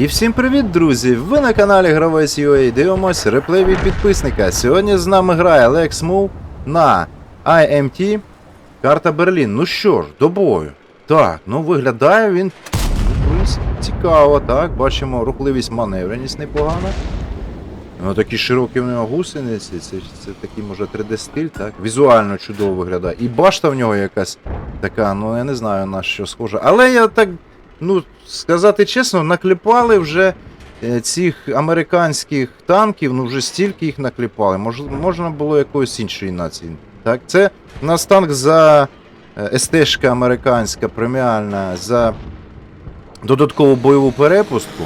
І всім привіт, друзі! Ви на каналі Гравець UA дивимось реплей від підписника. Сьогодні з нами грає Лекс Мов на IMT Карта Берлін. Ну що ж, до бою. Так, ну виглядає він цікаво, так. Бачимо рухливість маневреність непогана. Ну, такі широкі в нього гусениці, це, це такий, може, 3D-стиль, так? Візуально чудово виглядає. І башта в нього якась така, ну я не знаю на що схожа. Але я так, ну, сказати чесно, накліпали вже е, цих американських танків, ну вже стільки їх накліпали. Мож, можна було якоїсь іншої нації. Так? Це у нас танк за е, СТ-шка американська преміальна за додаткову бойову перепустку.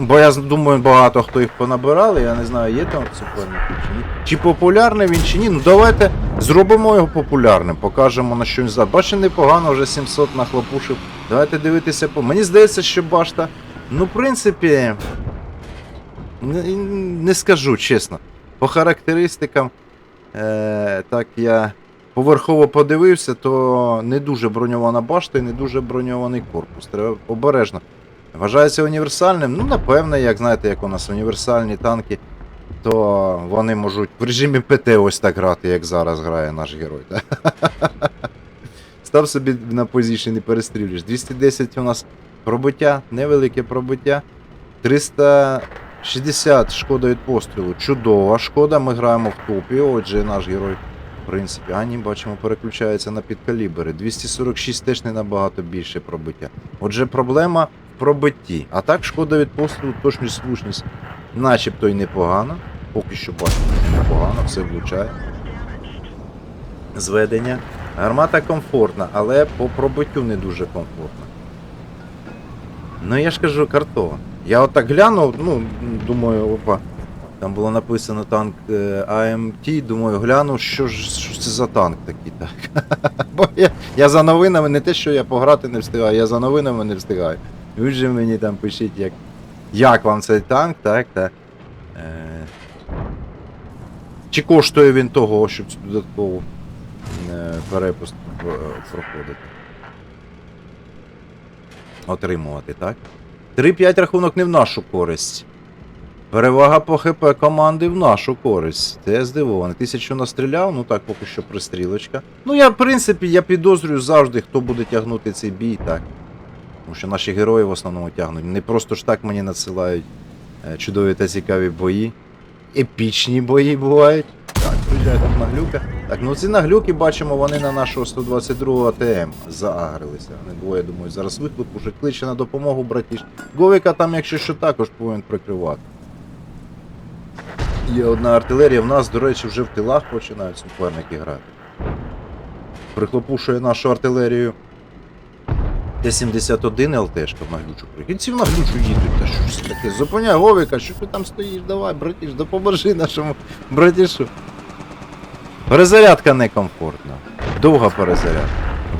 Бо я думаю, багато хто їх понабирали, я не знаю, є там суперники чи ні. Чи популярний він чи ні. Ну давайте зробимо його популярним, покажемо на що він здатний. Бачите, непогано, вже 700 нахлопушив. Давайте дивитися по. Мені здається, що башта. Ну, в принципі. Не, не скажу чесно. По характеристикам, е, так я поверхово подивився, то не дуже броньована башта і не дуже броньований корпус. Треба обережно. Вважається універсальним? Ну, напевно, як знаєте, як у нас універсальні танки, то вони можуть в режимі ПТ ось так грати, як зараз грає наш герой. Став собі на позиції не перестрілюєш. 210 у нас пробиття, невелике пробиття. 360 шкода від пострілу. Чудова шкода. Ми граємо в топі. Отже, наш герой, в принципі, а ні, бачимо, переключається на підкалібри. 246 теж не набагато більше пробиття. Отже, проблема пробитті. А так, шкода від пострілу, точність, слушність, начебто й непогано. Поки що бачимо, непогано, все влучає. Зведення. Гармата комфортна, але по пробиттю не дуже комфортна. Ну я ж кажу, картон. Я отак глянув, ну, думаю, опа. Там було написано танк е, AMT, думаю, гляну, що ж що це за танк такий так. Бо я, я за новинами, не те, що я пограти не встигаю, я за новинами не встигаю. Ви вже мені там пишіть, як, як вам цей танк, так, так. Е, чи коштує він того, щоб цю додаткову е, перепустку е, проходити. Отримувати, так? 3-5 рахунок не в нашу користь. Перевага по ХП команди в нашу користь. Це я здивований. Тисячу настріляв, ну так, поки що пристрілочка. Ну я, в принципі, я підозрюю завжди, хто буде тягнути цей бій, так. Тому що наші герої в основному тягнуть. Не просто ж так мені надсилають е, чудові та цікаві бої. Епічні бої бувають. Так, приїжджає там наглюка. Так, ну ці наглюки бачимо, вони на нашого 122 АТМ заагрилися. Вони двоє, думаю, зараз викликушать, кличе на допомогу, братіш. Говика там, якщо що, також повинен прикривати. Є одна артилерія, в нас, до речі, вже в тилах починають суперники грати. Прихлопушує нашу артилерію. Т-71 ЛТшка в наглючу прикинь. Ці в наглючу їдуть, та що це таке? Зупиняй Говика, що ти там стоїш? Давай, братіш, допоможи нашому братішу. Перезарядка некомфортна. Довга перезарядка.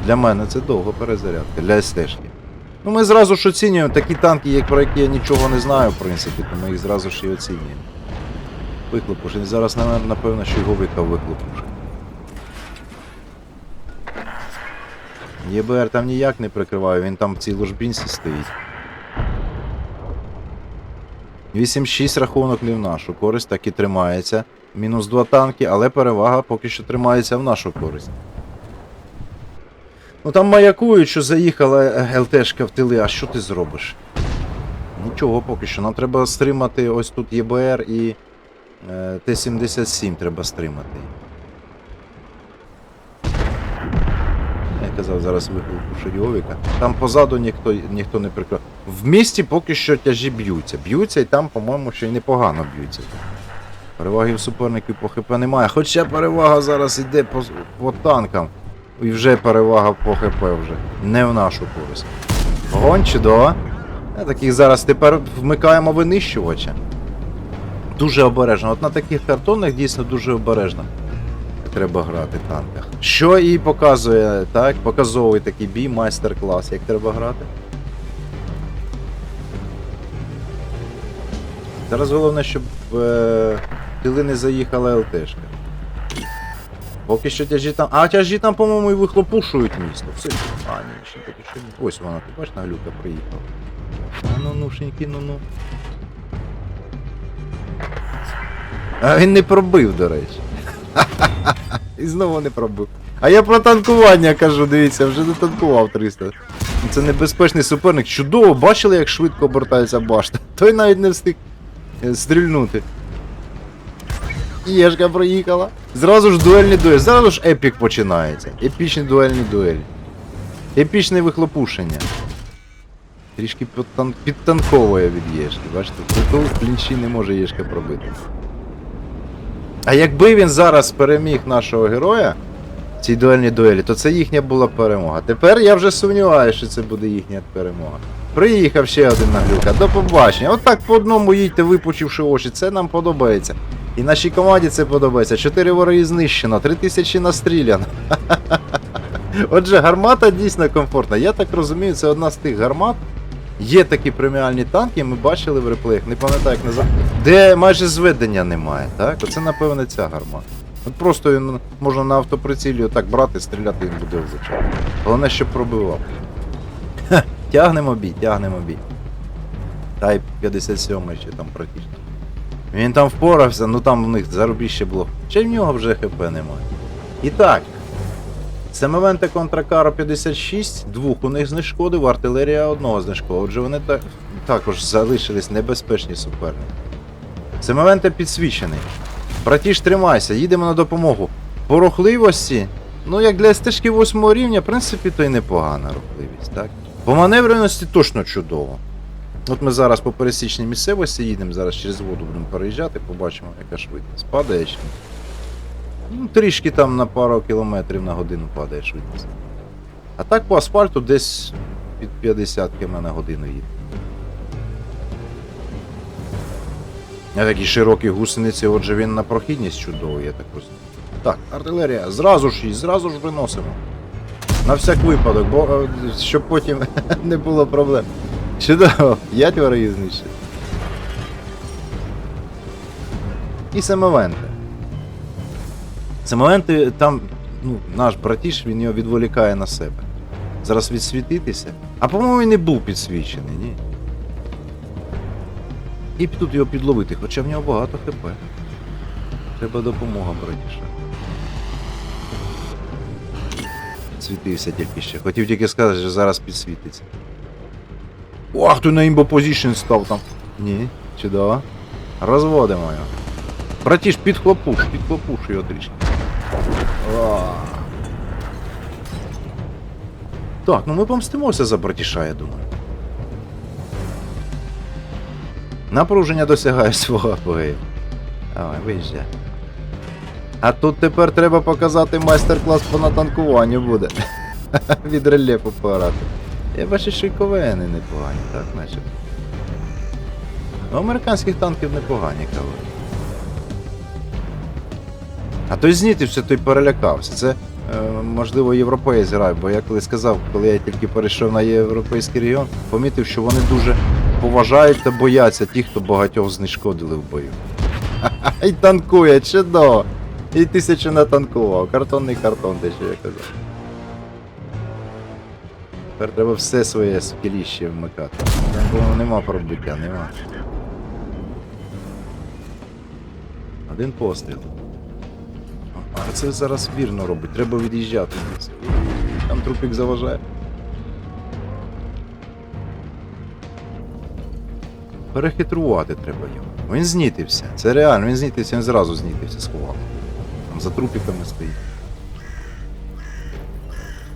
Для мене це довга перезарядка, для СТшки. Ну ми зразу ж оцінюємо такі танки, як про які я нічого не знаю, в принципі, то ми їх зразу ж і оцінюємо. Виклопушить. Зараз, напевно, що його виклав виклопушить. ЄБР там ніяк не прикриває, він там в цій ложбінці стоїть. 8-6 рахунок не в нашу користь, так і тримається. Мінус 2 танки, але перевага поки що тримається в нашу користь. Ну там маякують, що заїхала ЛТшка в тили, а що ти зробиш? Нічого поки що. Нам треба стримати ось тут ЄБР і е, Т-77 треба стримати. Казав, зараз виклику Шийовіка. Там позаду ніхто, ніхто не прикрив. В місті поки що тяжі б'ються. Б'ються і там, по-моєму, ще й непогано б'ються. Переваги в суперників по ХП немає. Хоча перевага зараз йде по, по танкам. І вже перевага по ХП вже. Не в нашу користь. Вогонь чудово. А таких зараз тепер вмикаємо винищувача. Дуже обережно. От на таких картонах дійсно дуже обережно треба грати в танках. Що і показує, так? Показовує такий бій, майстер-клас, як треба грати. Зараз головне, щоб е, не заїхала ЛТшка. Поки що тяжі там. А тяжі там, по-моєму, і вихлопушують місто. Все. А, ні, ще таки що ні. Ось вона, ти бачиш, наглюка приїхала. А ну нушеньки, ну ну. А він не пробив, до речі. І знову не пробив. А я про танкування кажу, дивіться, вже дотанкував 300. Це небезпечний суперник. Чудово, бачили, як швидко обертається башта. Той навіть не встиг е, стрільнути. Єшка проїхала. Зразу ж дуельні дуелі. Зразу ж епік починається. Епічні дуельні дуелі. Епічне вихлопушення. Трішки підтан... підтанковує від Єшки. Бачите, тут клінчі не може Єшка пробити. А якби він зараз переміг нашого героя в цій дуельній дуелі, то це їхня була перемога. Тепер я вже сумніваюся, що це буде їхня перемога. Приїхав ще один наглюка. До побачення. Отак по одному їдьте, випучивши очі. Це нам подобається. І нашій команді це подобається. Чотири вороги знищено, три тисячі настріляно. Отже, гармата дійсно комфортна. Я так розумію, це одна з тих гармат. Є такі преміальні танки, ми бачили в реплеях, не пам'ятаю, як називається, де майже зведення немає, так? Оце, напевне, ця гармата. От просто він можна на автоприцілі отак брати, стріляти він буде влучати. Головне, щоб пробивав. Хе, Тягнемо бій, тягнемо бій. Тайп 57 ще там практично. Він там впорався, ну там в них зарубіще було. Чи в нього вже ХП немає. І так. Семевенте контра Каро 56, двох у них знешкодив, артилерія одного знешкодив. Отже, вони так, також залишились небезпечні суперники. Семевенте підсвічений. Братіш, тримайся, їдемо на допомогу. По рухливості, ну як для стежки 8 рівня, в принципі, то й непогана рухливість, так? По маневреності точно чудово. От ми зараз по пересічній місцевості їдемо, зараз через воду будемо переїжджати, побачимо, яка швидкість. Падає ні? Ну, трішки там на пару кілометрів на годину падає швидкість. А так по асфальту десь під 50 км на годину їде. А такі широкі гусениці, отже він на прохідність чудовий, я так розумію. Так, артилерія, зразу ж її, зразу ж виносимо. На всяк випадок, бо е, щоб потім не було проблем. Чудово, п'ять ворогів знищили. І семивенти. Семивенти там, ну, наш братіш, він його відволікає на себе. Зараз відсвітитися. А по-моєму він не був підсвічений, ні. І тут його підловити, хоча в нього багато хп. Треба допомога братіша. Світився тільки ще. Хотів тільки сказати, що зараз підсвітиться. Ох, ти на імбо позішн став там. Ні, чудово. Розводимо його. Братіш, підхлопуш, підхлопуш його трішки. О. Так, ну ми помстимося за братіша, я думаю. Напруження досягає свого апогею. Давай, виїжджай. А тут тепер треба показати майстер-клас по натанкуванню буде. Від рельєфу пограти. Я бачу, що й ковени непогані, так, значить. У американських танків непогані кавери. А той знітився, той перелякався. Це, е, можливо, європеєць грає, бо я коли сказав, коли я тільки перейшов на європейський регіон, помітив, що вони дуже поважають та бояться тих, хто багатьох знешкодили в бою. І танкує, чудово! І тисячу натанкував. Картонний картон, те, що я казав. Тепер треба все своє скеліще вмикати. Там, нема пробиття, нема. Один постріл. А це зараз вірно робить, треба від'їжджати. Там трупик заважає. Перехитрувати треба його. Він знітився. Це реально, він знітився, він зразу знітився, сховав. Там за трупиками стоїть.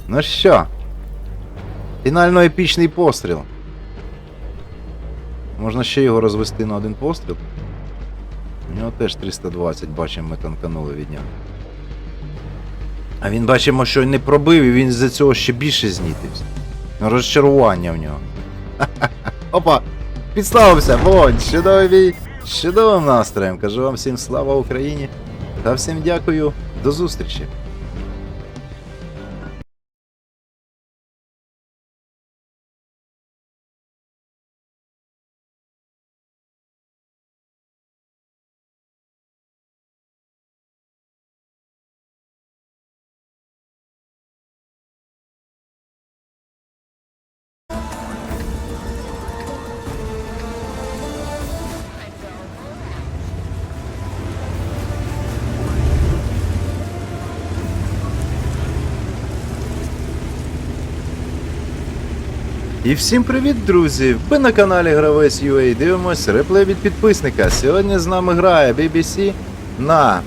Ну що? Фінально епічний постріл. Можна ще його розвести на один постріл. У нього теж 320, бачимо, ми танканули від нього. А він бачимо, що не пробив, і він з-за цього ще більше знітився. Ну, Розчарування в нього. Опа! Підславився! Вон! Чудовий бій! Чудовим настроєм! Кажу вам всім слава Україні! Та всім дякую, до зустрічі! І всім привіт, друзі! Ви на каналі Гравець UA дивимось реплей від підписника. Сьогодні з нами грає BBC на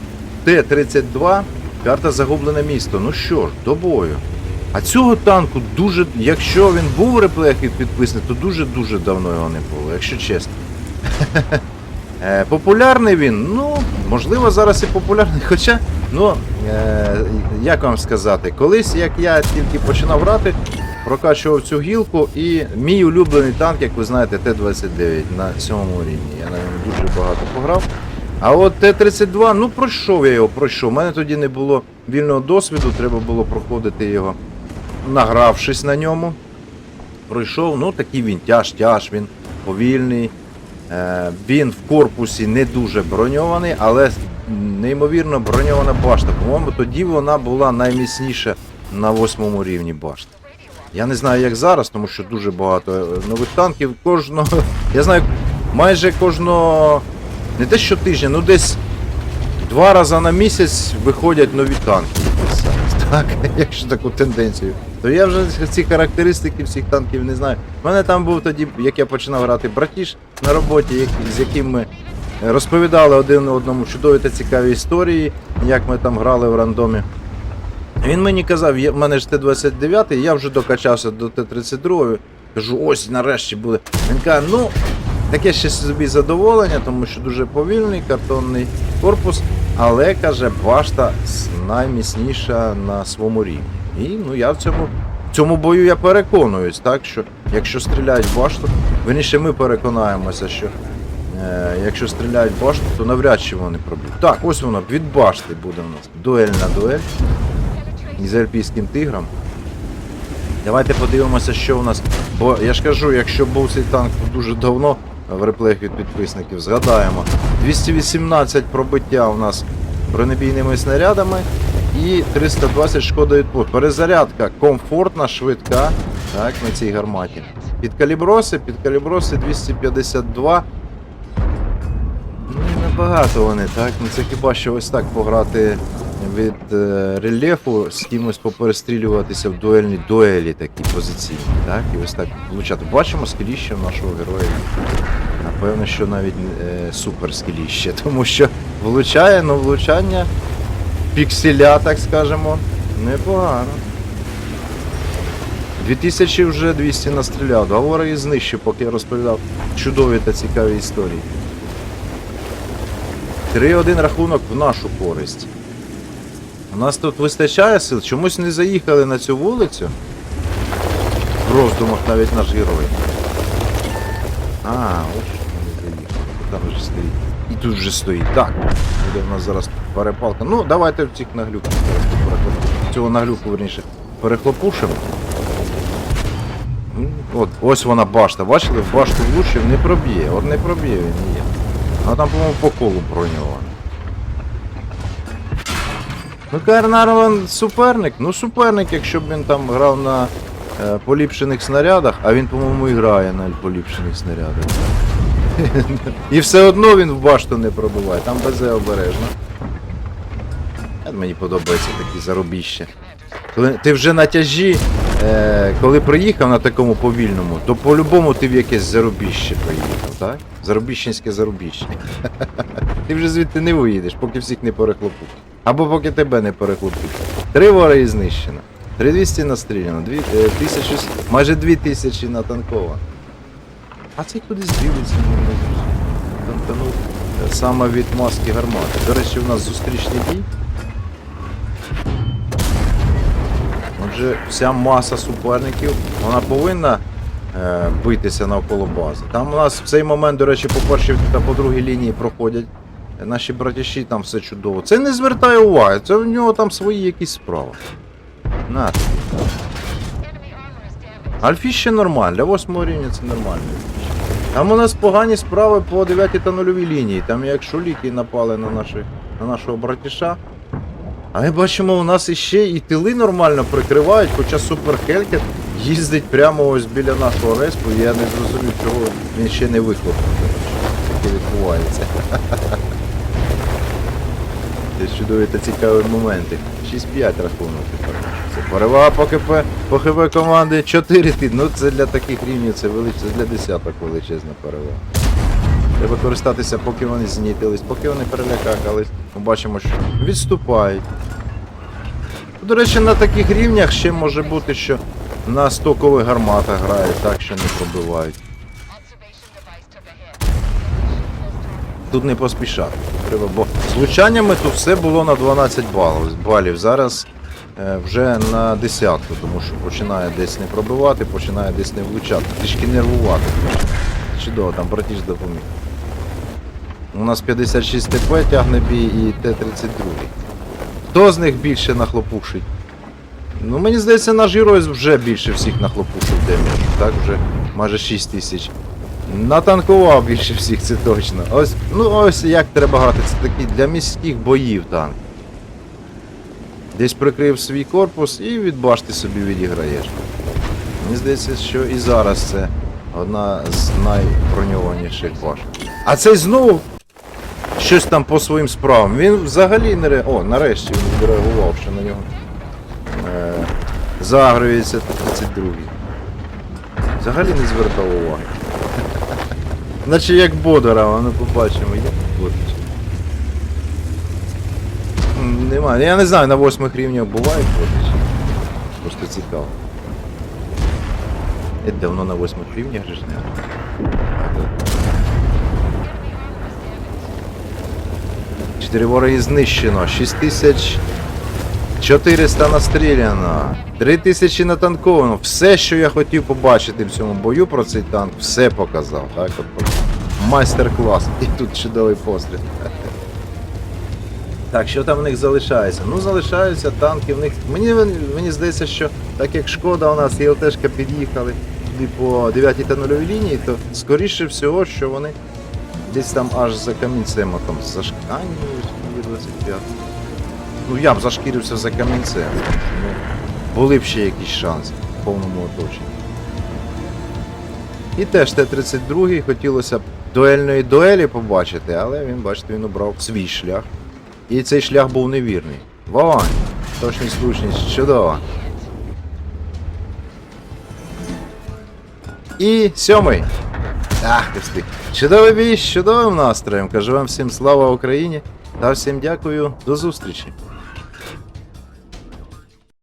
Т-32, карта Загублене місто. Ну що ж, до бою. А цього танку дуже, якщо він був в реплеях від підписника, то дуже-дуже давно його не було, якщо чесно. Е, Популярний він, ну, можливо, зараз і популярний. Хоча, ну, е, як вам сказати, колись, як я тільки починав грати, прокачував цю гілку, і мій улюблений танк, як ви знаєте, Т-29 на сьомому рівні. Я на ньому дуже багато пограв. А от Т-32, ну пройшов я його, пройшов. У мене тоді не було вільного досвіду, треба було проходити його, награвшись на ньому. Пройшов, ну такий він тяж-тяж, він повільний. Е, Він в корпусі не дуже броньований, але неймовірно броньована башта. По-моєму, тоді вона була найміцніша на восьмому рівні башти. Я не знаю, як зараз, тому що дуже багато е, нових танків. Кожного. Я знаю, майже кожного. Не те щотижня, ну десь два рази на місяць виходять нові танки. Так, якщо таку тенденцію. То я вже ці характеристики всіх танків не знаю. У мене там був тоді, як я починав грати братіш на роботі, з яким ми розповідали один одному чудові та цікаві історії, як ми там грали в рандомі. Він мені казав, в мене ж Т-29, я вже докачався до Т-32. Кажу, ось нарешті буде. Він каже, ну, таке ще собі задоволення, тому що дуже повільний картонний корпус, але каже, башта найміцніша на своєму рівні. І ну я в цьому, в цьому бою я переконуюсь, так що якщо стріляють башту, верніше ми переконаємося, що е, якщо стріляють башту, то навряд чи вони проб'ють. Так, ось воно, від башти буде у нас. Дуель на дуель із альпійським тигром. Давайте подивимося, що у нас. Бо я ж кажу, якщо був цей танк дуже давно в реплеях від підписників, згадаємо. 218 пробиття у нас бронебійними снарядами і 320 шкода від пушки. Перезарядка комфортна, швидка. Так, на цій гарматі. Під каліброси, під каліброси 252. Ну і небагато вони, так? Ну це хіба що ось так пограти від е, рельєфу, з кимось поперестрілюватися в дуельні дуелі такі позиційні, так? І ось так влучати. Бачимо скеліще нашого героя. Напевно, що навіть е, супер скеліще, тому що влучає, ну влучання пікселя, так скажемо, непогано. 2000 вже 200 настріляв. Говори і знищив, поки я розповідав чудові та цікаві історії. 3-1 рахунок в нашу користь. У нас тут вистачає сил, чомусь не заїхали на цю вулицю. В роздумах навіть наш герой. А, ось не заїхали. Там вже стоїть. І тут вже стоїть. Так. Буде в нас зараз перепалка. Ну, давайте в цих наглюків. Цього наглюку, верніше, перехлопушимо. М, От, ось вона башта. Бачили, в башту влучив, не проб'є. От не проб'є він ніяк. Вона там, по-моєму, по колу броньована. Ну, Карнарлан суперник. Ну, суперник, якщо б він там грав на е, поліпшених снарядах, а він, по-моєму, і грає на поліпшених снарядах. І все одно він в башту не пробиває, там безе обережно. Мені подобається такі заробіща. Коли ти вже на тяжі, е, коли приїхав на такому повільному, то по-любому ти в якесь заробіще приїхав, так? Заробіщенське заробіще. Ти вже звідти не виїдеш, поки всіх не перехлопуть. Або поки тебе не перехлопуть. Три вори знищено. 3200 настріляно, дві, е, тисячі, с- майже 2000 натанковано. А цей кудись дивиться. Тантанув саме від маски гармати. До речі, у нас зустрічний бій. Отже, вся маса суперників, вона повинна е, битися навколо бази. Там у нас в цей момент, до речі, по першій та по другій лінії проходять наші братіші, там все чудово. Це не звертає уваги, це в нього там свої якісь справи. На. Альфі ще нормально, для восьмого рівня це нормально. Там у нас погані справи по 9 та 0 лінії. Там як шуліки напали на, наші, на нашого братіша. А ми бачимо, у нас іще і тили нормально прикривають, хоча Супер Хелькет їздить прямо ось біля нашого респу, я не зрозумів, чого він ще не викликав. Таке відбувається. Це чудові та цікаві моменти. 6-5 рахунок тепер. Це перевага по КП, по ХВ команди 4 ти. Ну це для таких рівнів, це велич... для десяток величезна перевага. Треба користатися, поки вони знітились, поки вони перелякакались. Ми бачимо, що відступають. До речі, на таких рівнях ще може бути, що на стокових гарматах грають, так що не пробивають. Тут не поспішати. Треба, бо з влучаннями тут все було на 12 балів. Зараз е, вже на десятку, тому що починає десь не пробивати, починає десь не влучати. Трішки нервувати. Чудово, там братіж допоміг. У нас 56 ТП тягне бій і Т-32. Хто з них більше нахлопушить? Ну, мені здається, наш герой вже більше всіх нахлопушив демеджу. Так, вже майже 6 тисяч. Натанкував більше всіх, це точно. Ось, ну ось як треба грати. Це такий для міських боїв танк. Десь прикрив свій корпус і від собі відіграєш. Мені здається, що і зараз це одна з найброньованіших башт. А цей знову щось там по своїм справам. Він взагалі не ре... О, нарешті він відреагував, що на нього е... заграюється 32-й. Взагалі не звертав уваги. Наче як Бодора, ну побачимо, як Бодич. Немає. Я не знаю, на восьмих рівнях бувають Бодичі. Просто цікаво. Я давно на восьмих рівнях же не. Чотири вороги знищено, 6400 настріляно, 3000 натанковано. Все, що я хотів побачити в цьому бою про цей танк, все показав. Так, от. Майстер-клас. І тут чудовий постріл. Так, що там в них залишається? Ну, залишаються танки в них. Мені, мені здається, що так як шкода у нас і ЛТшка під'їхали туди по 9 та 0 лінії, то скоріше всього, що вони десь там аж за камінцем там заш... А, ні, 25. Ну я б зашкірився за камінцем. Ну, були б ще якісь шанси в повному оточенні. І теж Т-32 хотілося б дуельної дуелі побачити, але він, бачите, він обрав свій шлях. І цей шлях був невірний. Вогонь! Точність, слушність, чудово. І сьомий. Ах, ти. Чудовий бій з чудовим настроєм. Кажу вам всім слава Україні та всім дякую. До зустрічі.